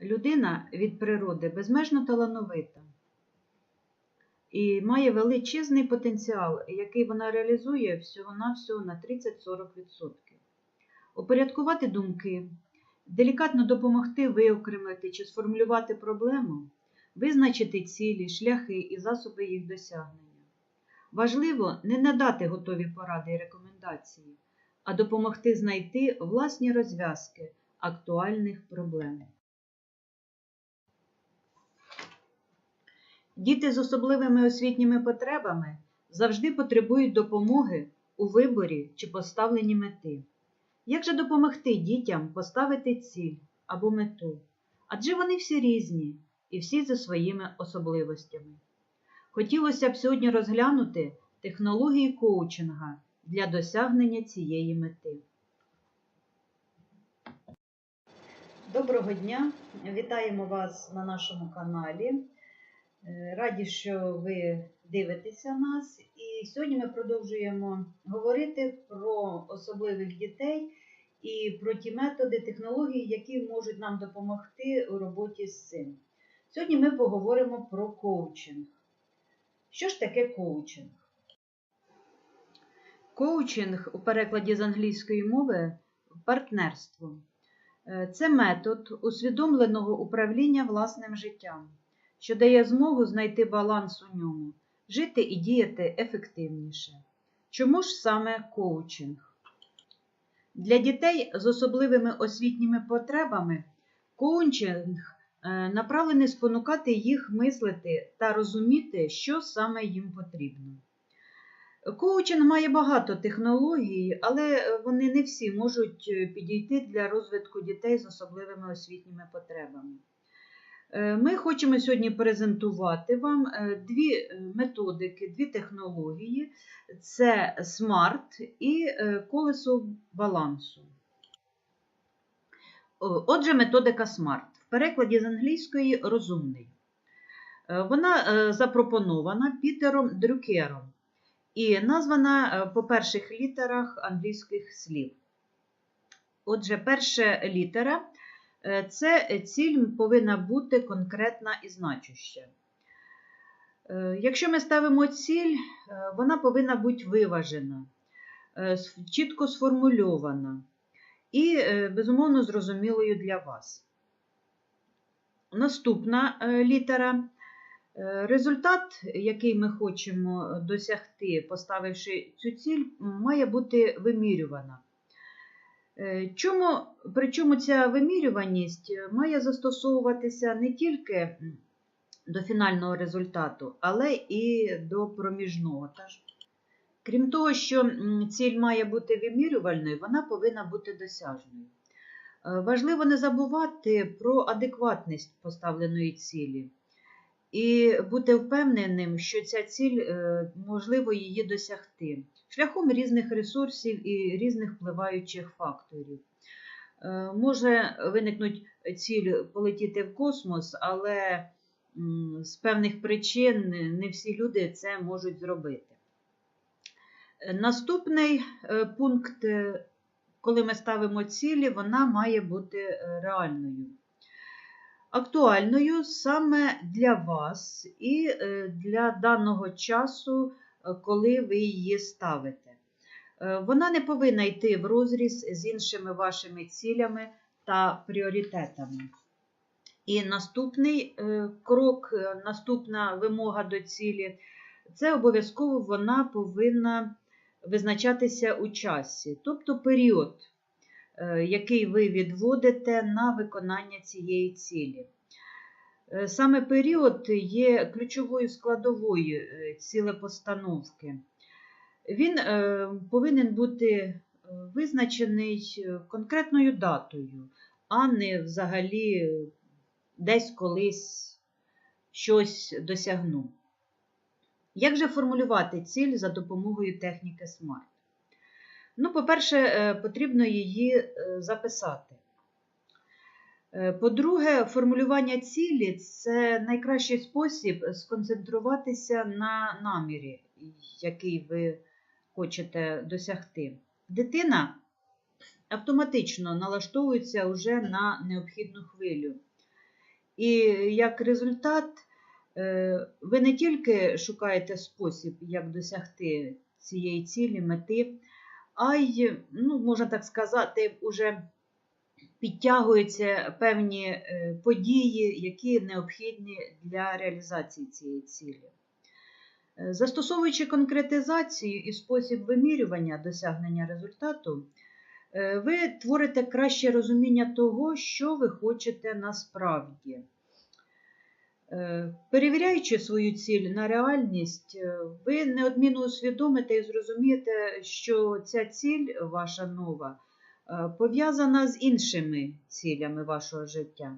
Людина від природи безмежно талановита і має величезний потенціал, який вона реалізує всього-навсього на 30-40%. Упорядкувати думки, делікатно допомогти виокремити чи сформулювати проблему, визначити цілі, шляхи і засоби їх досягнення. Важливо не надати готові поради і рекомендації, а допомогти знайти власні розв'язки актуальних проблем. Діти з особливими освітніми потребами завжди потребують допомоги у виборі чи поставленні мети. Як же допомогти дітям поставити ціль або мету? Адже вони всі різні і всі за своїми особливостями. Хотілося б сьогодні розглянути технології коучинга для досягнення цієї мети. Доброго дня! Вітаємо вас на нашому каналі. Е, Раді, що ви дивитеся нас. І сьогодні ми продовжуємо говорити про особливих дітей і про ті методи, технології, які можуть нам допомогти у роботі з цим. Сьогодні ми поговоримо про коучинг. Що ж таке коучинг? Коучинг у перекладі з англійської мови партнерство. Е, Це метод усвідомленого управління власним життям, що дає змогу знайти баланс у ньому, жити і діяти ефективніше. Чому ж саме коучинг? Для дітей з особливими освітніми потребами коучинг е, направлений спонукати їх мислити та розуміти, що саме їм потрібно. Коучинг має багато технологій, але вони не всі можуть е, підійти для розвитку дітей з особливими освітніми потребами. Е, Ми хочемо сьогодні презентувати вам е, дві е, методики, дві технології: це SMART і колесо балансу. Отже, методика SMART. В перекладі з англійської розумний. Вона запропонована Пітером Дрюкером і названа по перших літерах англійських слів. Отже, перша літера це ціль повинна бути конкретна і значуща. Е, Якщо ми ставимо ціль, е, вона повинна бути виважена, е, чітко сформульована і, е, безумовно, зрозумілою для вас. Наступна е, літера. Е, Результат, який ми хочемо досягти, поставивши цю ціль, має бути вимірювана. Е, Чому, причому ця вимірюваність має застосовуватися не тільки до фінального результату, але і до проміжного. Крім того, що ціль має бути вимірювальною, вона повинна бути досяжною. Е, Важливо не забувати про адекватність поставленої цілі і бути впевненим, що ця ціль е, можливо її досягти шляхом різних ресурсів і різних впливаючих факторів. Е, Може виникнути ціль полетіти в космос, але з певних причин не всі люди це можуть зробити. Наступний е, пункт, коли ми ставимо цілі, вона має бути реальною актуальною саме для вас і е, для даного часу, е, коли ви її ставите. Е, Вона не повинна йти в розріз з іншими вашими цілями та пріоритетами. І наступний крок, наступна вимога до цілі це обов'язково вона повинна визначатися у часі, тобто період, який ви відводите на виконання цієї цілі. Е, Саме період є ключовою складовою е, цілепостановки. Він е, повинен бути е, визначений е, конкретною датою, а не взагалі десь колись щось досягну. Як же формулювати ціль за допомогою техніки SMART? Ну, по-перше, е, потрібно її е, записати. Е, По-друге, формулювання цілі це найкращий спосіб сконцентруватися на намірі, який ви хочете досягти. Дитина автоматично налаштовується вже на необхідну хвилю. І як результат, ви не тільки шукаєте спосіб, як досягти цієї цілі, мети, а й, ну, можна так сказати, уже підтягуються певні е, події, які необхідні для реалізації цієї цілі. Е, Застосовуючи конкретизацію і спосіб вимірювання досягнення результату, е, ви творите краще розуміння того, що ви хочете насправді. Е, Перевіряючи свою ціль на реальність, е, ви неодмінно усвідомите і зрозумієте, що ця ціль ваша нова е, пов'язана з іншими цілями вашого життя.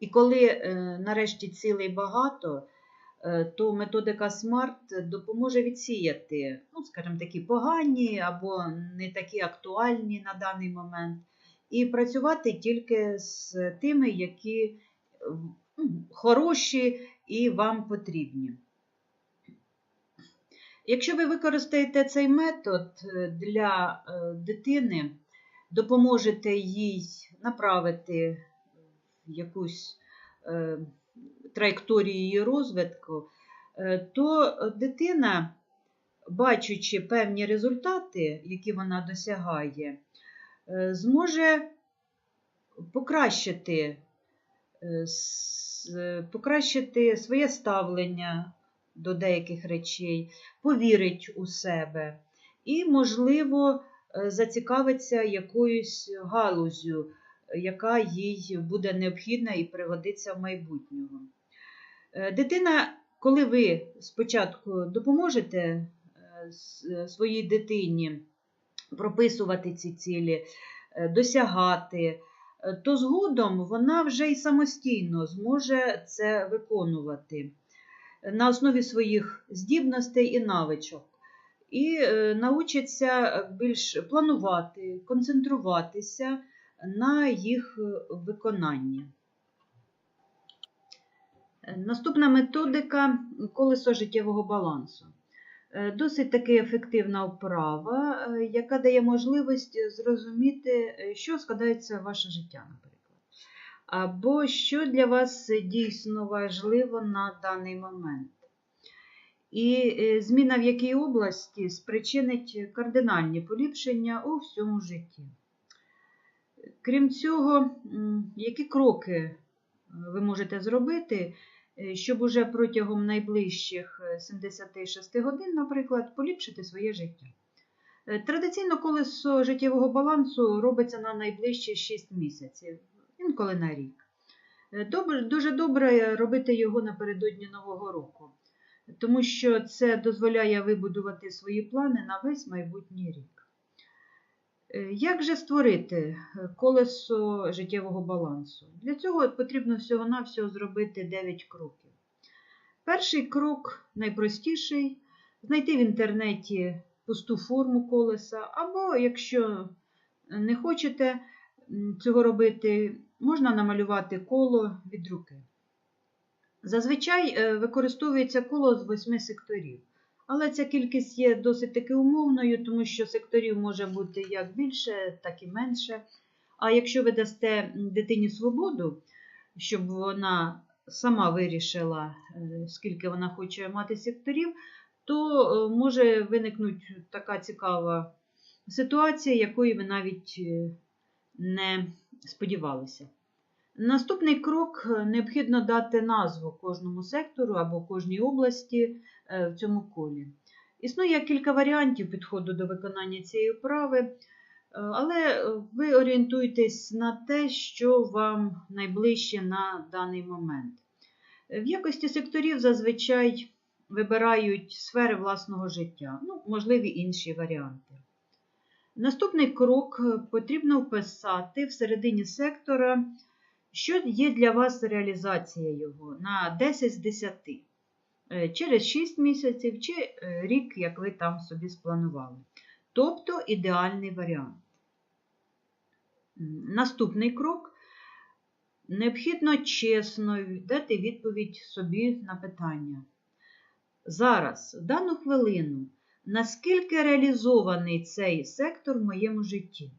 І коли нарешті цілей багато, то методика SMART допоможе відсіяти, ну, скажімо, такі погані або не такі актуальні на даний момент, і працювати тільки з тими, які хороші і вам потрібні. Якщо ви використаєте цей метод е, для е, дитини, допоможете їй направити якусь е, траєкторію її розвитку, то дитина, бачачи певні результати, які вона досягає, зможе покращити, покращити своє ставлення до деяких речей, повірить у себе і, можливо, е, зацікавиться якоюсь галузю, яка їй буде необхідна і пригодиться в майбутнього. Е, Дитина, коли ви спочатку допоможете е, своїй дитині прописувати ці цілі, досягати, то згодом вона вже й самостійно зможе це виконувати на основі своїх здібностей і навичок. І е, научиться більш планувати, концентруватися на їх е, виконанні. Е, Наступна методика колесо життєвого балансу. Е, Досить таки ефективна вправа, е, яка дає можливість зрозуміти, е, що складається ваше життя, наприклад. Або що для вас дійсно важливо на даний момент. І зміна в якій області спричинить кардинальні поліпшення у всьому житті. Крім цього, які кроки ви можете зробити, щоб уже протягом найближчих е, 76 годин, наприклад, поліпшити своє життя? Е, Традиційно колесо життєвого балансу робиться на найближчі 6 місяців, інколи на рік. Е, дуже добре робити його напередодні Нового року, тому що це дозволяє вибудувати свої плани на весь майбутній рік. Е, Як же створити е, колесо життєвого балансу? Для цього потрібно всього-навсього зробити 9 кроків. Перший крок найпростіший знайти в інтернеті пусту форму колеса, або, якщо не хочете цього робити, можна намалювати коло від руки. Зазвичай е, використовується коло з восьми секторів. Але ця кількість є досить таки умовною, тому що секторів може бути як більше, так і менше. А якщо ви дасте дитині свободу, щоб вона сама вирішила, е, скільки вона хоче мати секторів, то е, може виникнути така цікава ситуація, якої ви навіть е, не сподівалися. Наступний крок е, необхідно дати назву кожному сектору або кожній області е, в цьому колі. Існує кілька варіантів підходу до виконання цієї вправи, е, але ви орієнтуєтесь на те, що вам найближче на даний момент. В якості секторів зазвичай вибирають сфери власного життя, ну, можливі інші варіанти. Наступний крок потрібно вписати всередині сектора, що є для вас реалізація його на 10 з 10. Е, Через 6 місяців чи е, рік, як ви там собі спланували. Тобто ідеальний варіант. Наступний крок. Необхідно чесно дати відповідь собі на питання. Зараз, в дану хвилину, наскільки реалізований цей сектор в моєму житті?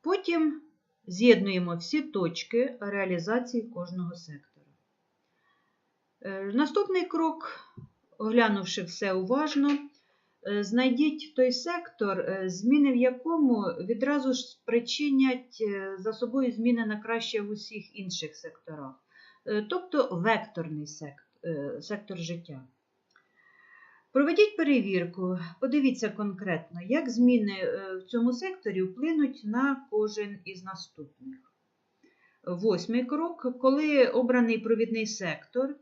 Потім з'єднуємо всі точки реалізації кожного сектора. Е, Наступний крок, оглянувши все уважно, е, знайдіть той сектор, е, зміни в якому відразу ж спричинять за собою зміни на краще в усіх інших секторах, тобто векторний сектор, сектор життя. Проведіть перевірку, подивіться конкретно, як зміни е, в цьому секторі вплинуть на кожен із наступних. Восьмий крок, коли обраний провідний сектор,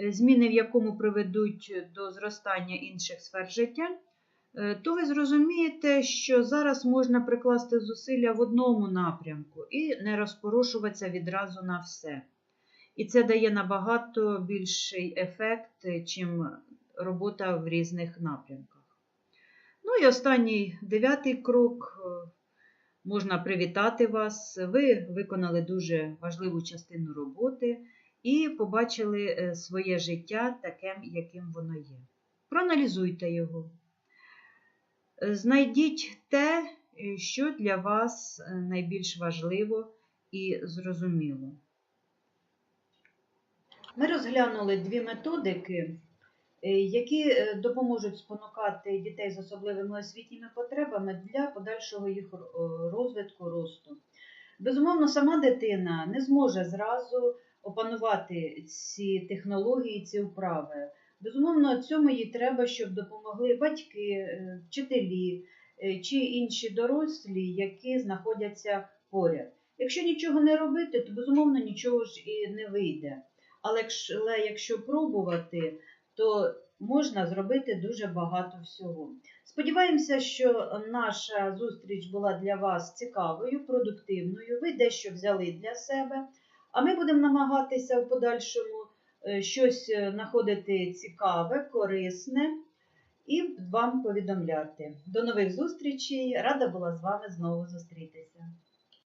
е, зміни в якому приведуть до зростання інших сфер життя, е, то ви зрозумієте, що зараз можна прикласти зусилля в одному напрямку і не розпорошуватися відразу на все. І це дає набагато більший ефект, чим робота в різних напрямках. Ну і останній дев'ятий крок. е, Можна привітати вас. Ви виконали дуже важливу частину роботи і побачили е, своє життя таким, яким воно є. Проаналізуйте його. Е, Знайдіть те, що для вас найбільш важливо і зрозуміло. Ми розглянули дві методики, які е, допоможуть спонукати дітей з особливими освітніми потребами для подальшого їх е, розвитку, росту. Безумовно, сама дитина не зможе зразу опанувати ці технології, ці вправи. Безумовно, цьому їй треба, щоб допомогли батьки, е, вчителі е, чи інші дорослі, які знаходяться поряд. Якщо нічого не робити, то безумовно нічого ж і не вийде. Але якщо пробувати, то можна зробити дуже багато всього. Сподіваємося, що наша зустріч була для вас цікавою, продуктивною. Ви дещо взяли для себе, а ми будемо намагатися в подальшому е, щось е, знаходити цікаве, корисне і вам повідомляти. До нових зустрічей! Рада була з вами знову зустрітися.